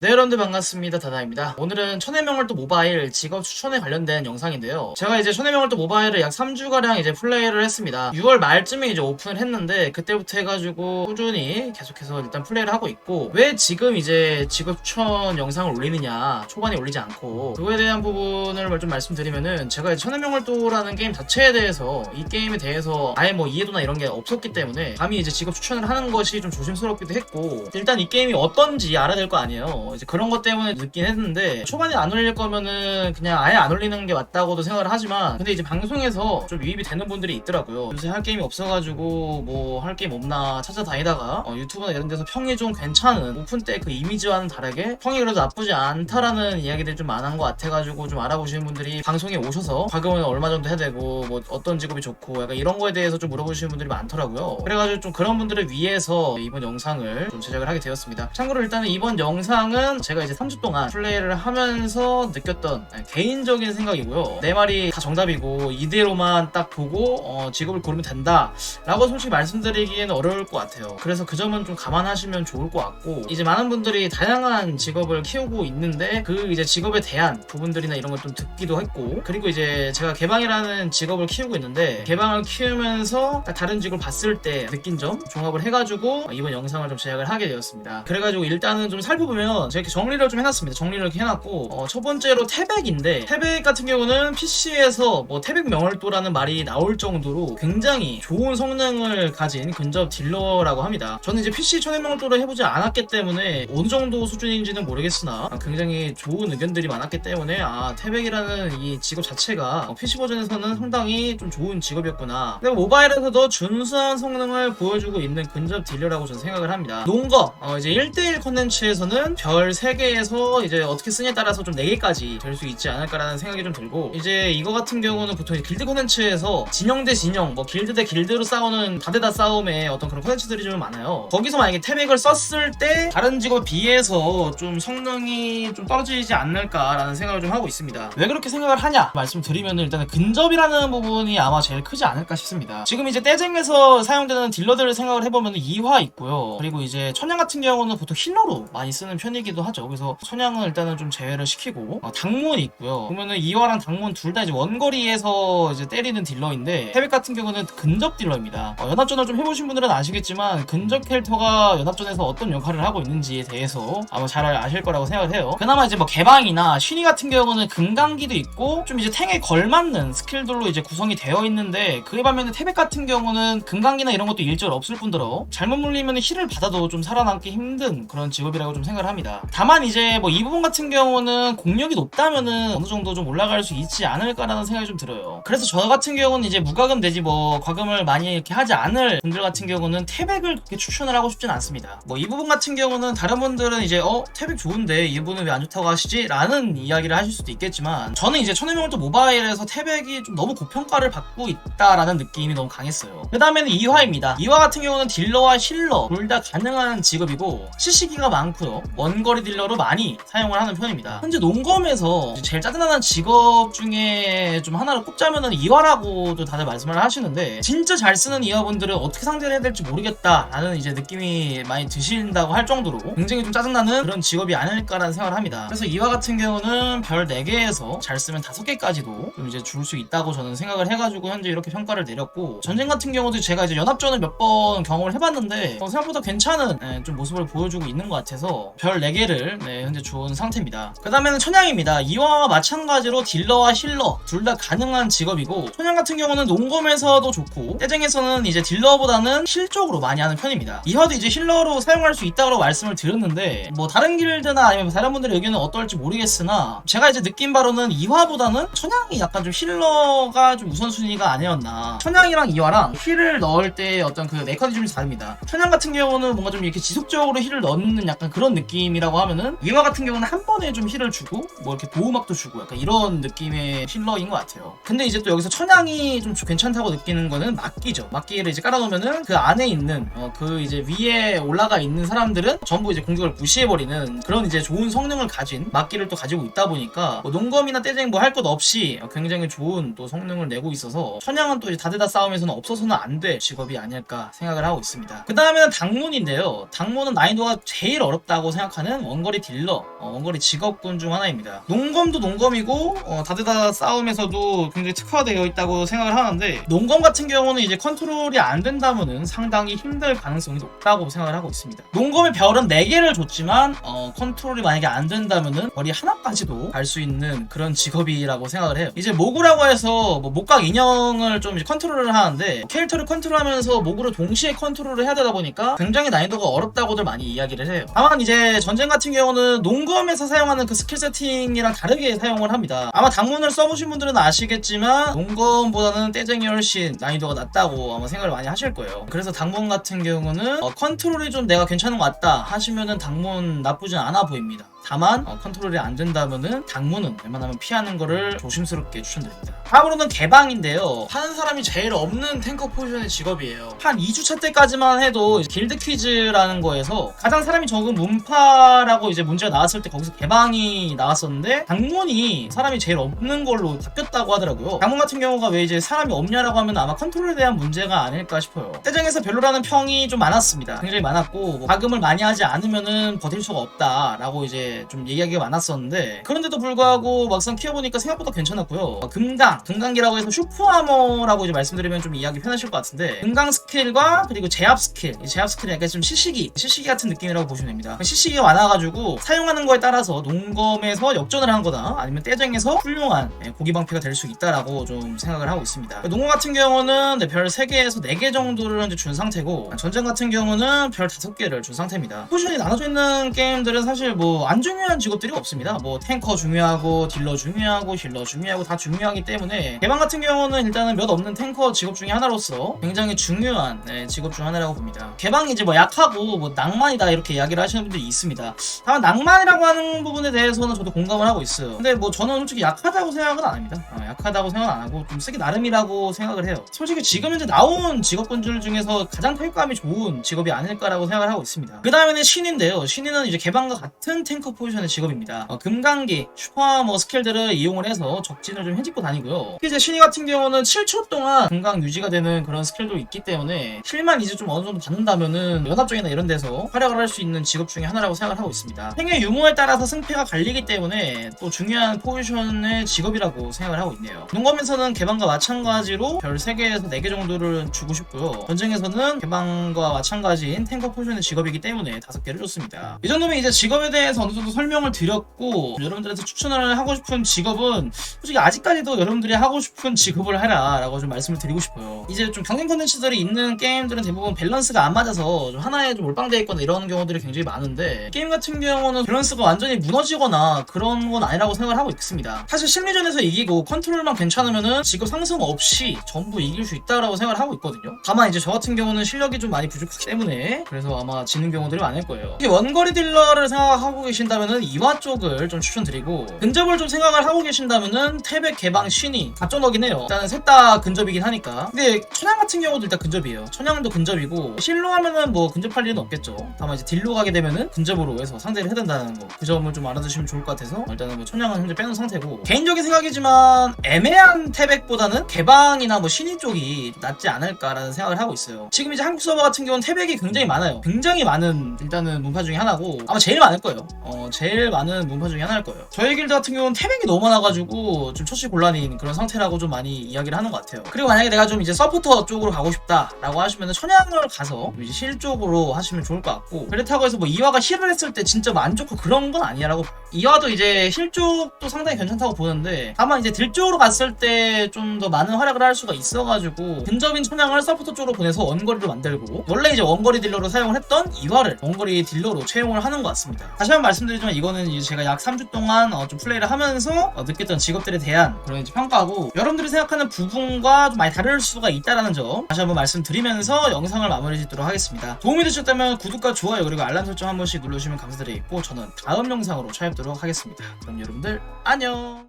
네 여러분들 반갑습니다. 다다입니다. 오늘은 천해명월도 모바일 직업 추천에 관련된 영상인데요. 제가 이제 천해명월도 모바일을 약 3주가량 이제 플레이를 했습니다. 6월 말쯤에 이제 오픈을 했는데 그때부터 해가지고 꾸준히 계속해서 일단 플레이를 하고 있고 왜 지금 이제 직업 추천 영상을 올리느냐 초반에 올리지 않고 그거에 대한 부분을 좀 말씀드리면은 제가 이제 천해명월도라는 게임 자체에 대해서 이 게임에 대해서 아예 뭐 이해도나 이런 게 없었기 때문에 감히 이제 직업 추천을 하는 것이 좀 조심스럽기도 했고 일단 이 게임이 어떤지 알아야 될 거 아니에요 이제 그런 것 때문에 늦긴 했는데 초반에 안 올릴 거면은 그냥 아예 안 올리는 게 맞다고도 생각을 하지만 근데 이제 방송에서 좀 유입이 되는 분들이 있더라고요. 요새 할 게임이 없어가지고 뭐 할 게임 없나 찾아다니다가 어, 유튜브나 이런 데서 평이 좀 괜찮은 오픈 때 그 이미지와는 다르게 평이 그래도 나쁘지 않다라는 이야기들이 좀 많은 것 같아가지고 좀 알아보시는 분들이 방송에 오셔서 가격은 얼마 정도 해야 되고 뭐 어떤 직업이 좋고 약간 이런 거에 대해서 좀 물어보시는 분들이 많더라고요. 그래가지고 좀 그런 분들을 위해서 이번 영상을 좀 제작을 하게 되었습니다. 참고로 일단은 이번 영상은 제가 이제 3주 동안 플레이를 하면서 느꼈던 네, 개인적인 생각이고요. 내 말이 다 정답이고 이대로만 딱 보고 어, 직업을 고르면 된다 라고 솔직히 말씀드리기에는 어려울 것 같아요. 그래서 그 점은 좀 감안하시면 좋을 것 같고 이제 많은 분들이 다양한 직업을 키우고 있는데 그 이제 직업에 대한 부분들이나 이런 걸 좀 듣기도 했고 그리고 이제 제가 개방이라는 직업을 키우고 있는데 개방을 키우면서 딱 다른 직업을 봤을 때 느낀 점 종합을 해가지고 이번 영상을 좀 제작을 하게 되었습니다. 그래가지고 일단은 좀 살펴보면 제가 이렇게 정리를 좀 해놨습니다. 정리를 이렇게 해놨고 어, 첫 번째로 태백인데 태백 같은 경우는 PC에서 뭐 태백 명월도라는 말이 나올 정도로 굉장히 좋은 성능을 가진 근접 딜러라고 합니다. 저는 이제 PC 천연명월도를 해보지 않았기 때문에 어느 정도 수준인지는 모르겠으나 굉장히 좋은 의견들이 많았기 때문에 아 태백이라는 이 직업 자체가 PC 버전에서는 상당히 좀 좋은 직업이었구나. 근데 모바일에서도 준수한 성능을 보여주고 있는 근접 딜러라고 저는 생각을 합니다. 농거 어, 이제 1대1 컨텐츠에서는 별 3개에서 이제 어떻게 쓰냐에 따라서 좀 4개까지 될 수 있지 않을까라는 생각이 좀 들고 이제 이거 같은 경우는 보통 길드 컨텐츠에서 진영 대 진영 뭐 길드 대 길드로 싸우는 다대다 싸움의 어떤 그런 컨텐츠들이 좀 많아요. 거기서 만약에 태백을 썼을 때 다른 직업에 비해서 좀 성능이 좀 떨어지지 않을까라는 생각을 좀 하고 있습니다. 왜 그렇게 생각을 하냐? 말씀드리면 일단은 근접이라는 부분이 아마 제일 크지 않을까 싶습니다. 지금 이제 떼쟁에서 사용되는 딜러들을 생각을 해보면 2화 있고요. 그리고 이제 천양 같은 경우는 보통 힐러로 많이 쓰는 편이기 도 하죠. 그래서 천양은 일단은 좀 제외를 시키고 어, 당문이 있고요. 보면은 2화랑 당문 둘 다 이제 원거리에서 이제 때리는 딜러인데 태백 같은 경우는 근접 딜러입니다. 어, 연합전을 좀 해보신 분들은 아시겠지만 근접 캐릭터가 연합전에서 어떤 역할을 하고 있는지에 대해서 아마 잘 아실 거라고 생각을 해요. 그나마 이제 뭐 개방이나 신이 같은 경우는 금강기도 있고 좀 이제 탱에 걸맞는 스킬들로 이제 구성이 되어 있는데 그에 반면에 태백 같은 경우는 금강기나 이런 것도 일절 없을 뿐더러 잘못 물리면 힐을 받아도 좀 살아남기 힘든 그런 직업이라고 좀 생각을 합니다 다만 이제 뭐 이 부분 같은 경우는 공력이 높다면은 어느 정도 좀 올라갈 수 있지 않을까라는 생각이 좀 들어요. 그래서 저 같은 경우는 이제 무과금 내지 뭐 과금을 많이 이렇게 하지 않을 분들 같은 경우는 태백을 그렇게 추천을 하고 싶진 않습니다. 뭐 이 부분 같은 경우는 다른 분들은 이제 어? 태백 좋은데 이분은 왜 안 좋다고 하시지? 라는 이야기를 하실 수도 있겠지만 저는 이제 천해명월도 모바일에서 태백이 좀 너무 고평가를 받고 있다라는 느낌이 너무 강했어요. 그 다음에는 2화입니다. 2화 같은 경우는 딜러와 힐러 둘 다 가능한 직업이고 CC기가 많고요. 원 거리 딜러로 많이 사용을 하는 편입니다. 현재 농검에서 제일 짜증나는 직업 중에 좀 하나를 꼽자면은 2화라고도 다들 말씀을 하시는데 진짜 잘 쓰는 2화분들은 어떻게 상대를 해야 될지 모르겠다라는 이제 느낌이 많이 드신다고 할 정도로 굉장히 좀 짜증나는 그런 직업이 아닐까라는 생각을 합니다. 그래서 2화 같은 경우는 별 4개에서 잘 쓰면 5개까지도 좀 이제 줄 수 있다고 저는 생각을 해가지고 현재 이렇게 평가를 내렸고 전쟁 같은 경우도 제가 이제 연합전을 몇 번 경험을 해봤는데 어, 생각보다 괜찮은 네, 좀 모습을 보여주고 있는 것 같아서 별 4개 를 네, 현재 준 상태입니다. 그 다음에는 천양입니다. 이화와 마찬가지로 딜러와 힐러 둘 다 가능한 직업이고 천양 같은 경우는 농검에서도 좋고 떼쟁에서는 이제 딜러보다는 실적으로 많이 하는 편입니다. 이화도 이제 힐러로 사용할 수 있다고 말씀을 드렸는데 뭐 다른 길드나 아니면 다른 분들의 의견은 어떨지 모르겠으나 제가 이제 느낀 바로는 이화보다는 천양이 약간 좀 힐러가 좀 우선순위가 아니었나. 천양이랑 이화랑 힐을 넣을 때 어떤 그 메커니즘이 다릅니다. 천양 같은 경우는 뭔가 좀 이렇게 지속적으로 힐을 넣는 약간 그런 느낌이 느낌이라고 하면은 이와 같은 경우는 한 번에 좀 힐을 주고 뭐 이렇게 보호막도 주고 약간 이런 느낌의 힐러인 것 같아요. 근데 이제 또 여기서 천양이 좀 괜찮다고 느끼는 거는 막기죠. 막기를 이제 깔아놓으면은 그 안에 있는 어, 그 이제 위에 올라가 있는 사람들은 전부 이제 공격을 무시해버리는 그런 이제 좋은 성능을 가진 막기를 또 가지고 있다 보니까 뭐 농검이나 떼쟁 뭐 할 것 없이 굉장히 좋은 또 성능을 내고 있어서 천양은 또 이제 다대다 싸움에서는 없어서는 안 될 직업이 아닐까 생각을 하고 있습니다. 그 다음에는 당문인데요. 당문은 난이도가 제일 어렵다고 생각하는 원거리 딜러, 어, 원거리 직업군 중 하나입니다. 농검도 농검이고 어, 다대다 싸움에서도 굉장히 특화되어 있다고 생각을 하는데 농검 같은 경우는 이제 컨트롤이 안 된다면은 상당히 힘들 가능성이 높다고 생각을 하고 있습니다. 농검의 별은 4개를 줬지만 어, 컨트롤이 만약에 안 된다면은 거리 하나까지도 갈 수 있는 그런 직업이라고 생각을 해요. 이제 모구라고 해서 뭐 목각 인형을 좀 컨트롤을 하는데 캐릭터를 컨트롤하면서 모구를 동시에 컨트롤을 해야 되다 보니까 굉장히 난이도가 어렵다고들 많이 이야기를 해요. 다만 이제 전쟁 같은 경우는 농검에서 사용하는 그 스킬 세팅이랑 다르게 사용을 합니다. 아마 당문을 써보신 분들은 아시겠지만 농검보다는 떼쟁이 훨씬 난이도가 낮다고 아마 생각을 많이 하실 거예요. 그래서 당문 같은 경우는 어, 컨트롤이 좀 내가 괜찮은 것 같다 하시면은 당문 나쁘진 않아 보입니다. 다만 어, 컨트롤이 안 된다면은 당문은 웬만하면 피하는 거를 조심스럽게 추천드립니다. 다음으로는 개방인데요. 하는 사람이 제일 없는 탱커 포지션의 직업이에요. 한 2주차 때까지만 해도 길드 퀴즈라는 거에서 가장 사람이 적은 문파라고 이제 문제가 나왔을 때 거기서 개방이 나왔었는데 당문이 사람이 제일 없는 걸로 바뀌었다고 하더라고요. 당문 같은 경우가 왜 이제 사람이 없냐라고 하면 아마 컨트롤에 대한 문제가 아닐까 싶어요. 때장에서 별로라는 평이 좀 많았습니다. 굉장히 많았고 뭐 자금을 많이 하지 않으면은 버틸 수가 없다라고 이제 좀 얘기하기가 많았었는데 그런데도 불구하고 막상 키워보니까 생각보다 괜찮았고요. 어, 금강, 금강기라고 해서 슈퍼아머라고 이제 말씀드리면 좀 이해하기 편하실 것 같은데 금강 스킬과 그리고 제압 스킬, 이 제압 스킬은 약간 좀 시시기, 시시기 같은 느낌이라고 보시면 됩니다. 시시기가 많아가지고 사용하는 거에 따라서 농검에서 역전을 한 거다 아니면 떼쟁에서 훌륭한 예, 고기 방패가 될 수 있다라고 좀 생각을 하고 있습니다. 농검 같은 경우는 네, 별 3개에서 4개 정도를 이제 준 상태고 전쟁 같은 경우는 별 5개를 준 상태입니다. 포지션이 나눠져 있는 게임들은 사실 뭐안 중요한 직업들이 없습니다. 뭐 탱커 중요하고 딜러 중요하고 힐러 중요하고 다 중요하기 때문에 개방 같은 경우는 일단은 몇 없는 탱커 직업 중에 하나로서 굉장히 중요한 네, 직업 중 하나라고 봅니다. 개방이 이제 뭐 약하고 뭐 낭만이다 이렇게 이야기를 하시는 분들이 있습니다. 다만 낭만이라고 하는 부분에 대해서는 저도 공감을 하고 있어요. 근데 뭐 저는 솔직히 약하다고 생각은 안 합니다. 어, 약하다고 생각 안 하고 좀 쓰기 나름이라고 생각을 해요. 솔직히 지금 현재 나온 직업군들 중에서 가장 타격감이 좋은 직업이 아닐까라고 생각을 하고 있습니다. 그 다음에는 신인데요. 신인은 이제 개방과 같은 탱커 포지션의 직업입니다. 어, 금강기, 슈퍼 뭐 스킬들을 이용을 해서 적진을 좀 해집고 다니고요. 이제 신인 같은 경우는 7초 동안 금강 유지가 되는 그런 스킬도 있기 때문에 힐만 이제 좀 어느 정도 받는다면은 연합 쪽이나 이런 데서 활약을 할 수 있는 직업 중에 하나라고 생각을 하고 있습니다. 행의 유무에 따라서 승패가 갈리기 때문에 또 중요한 포지션의 직업이라고 생각을 하고 있네요. 농검에서는 개방과 마찬가지로 별 3개에서 4개 정도를 주고 싶고요. 전쟁에서는 개방과 마찬가지인 탱커 포지션의 직업이기 때문에 5개를 줬습니다. 이 정도면 이제 직업에 대해서 어느 정도 설명을 드렸고 여러분들한테 추천을 하고 싶은 직업은 솔직히 아직까지도 여러분들이 하고 싶은 직업을 하라 라고 좀 말씀을 드리고 싶어요. 이제 좀 경쟁 컨텐츠들이 있는 게임들은 대부분 밸런스가 안 맞아서 좀 하나에 좀 몰빵되어 있거나 이런 경우들이 굉장히 많은데 게임 같은 경우는 밸런스가 완전히 무너지거나 그런 건 아니라고 생각을 하고 있습니다. 사실 심리전에서 이기고 컨트롤만 괜찮으면은 직업 상승 없이 전부 이길 수 있다라고 생각을 하고 있거든요. 다만 이제 저 같은 경우는 실력이 좀 많이 부족하기 때문에 그래서 아마 지는 경우들이 많을 거예요. 원거리 딜러를 생각하고 계신 다면은 이화 쪽을 좀 추천드리고 근접을 좀 생각을 하고 계신다면은 태백 개방 신이 답정너긴 해요. 일단은 셋 다 근접이긴 하니까. 근데 천양 같은 경우도 일단 근접이에요. 천양도 근접이고 실로 하면은 뭐 근접할 일은 없겠죠. 다만 이제 딜로 가게 되면은 근접으로 해서 상대를 해야 된다는 거. 그 점을 좀 알아두시면 좋을 것 같아서 일단은 뭐 천양은 현재 빼놓은 상태고 개인적인 생각이지만 애매한 태백보다는 개방이나 뭐 신이 쪽이 낫지 않을까라는 생각을 하고 있어요. 지금 이제 한국 서버 같은 경우는 태백이 굉장히 많아요. 굉장히 많은 일단은 문파 중에 하나고 아마 제일 많을 거예요. 어 제일 많은 문파 중에 하나일 거예요. 저희 길드 같은 경우는 태백이 너무 많아가지고 좀 처치 곤란인 그런 상태라고 좀 많이 이야기를 하는 것 같아요. 그리고 만약에 내가 좀 이제 서포터 쪽으로 가고 싶다라고 하시면 천양을 가서 이제 실 쪽으로 하시면 좋을 것 같고 그렇다고 해서 뭐 이화가 힐을 했을 때 진짜 뭐 안 좋고 그런 건 아니라고 이화도 이제 실 쪽도 상당히 괜찮다고 보는데 다만 이제 딜 쪽으로 갔을 때 좀 더 많은 활약을 할 수가 있어가지고 근접인 천양을 서포터 쪽으로 보내서 원거리를 만들고 원래 이제 원거리 딜러로 사용을 했던 이화를 원거리 딜러로 채용을 하는 것 같습니다. 다시 한번 말씀 드리지만 이거는 이제 제가 약 3주 동안 어, 좀 플레이를 하면서 어, 느꼈던 직업들에 대한 그런 이제 평가고 여러분들이 생각하는 부분과 좀 많이 다를 수가 있다라는 점 다시 한번 말씀드리면서 영상을 마무리 짓도록 하겠습니다. 도움이 되셨다면 구독과 좋아요 그리고 알람 설정 한 번씩 눌러주시면 감사드리겠고 저는 다음 영상으로 찾아뵙도록 하겠습니다. 그럼 여러분들 안녕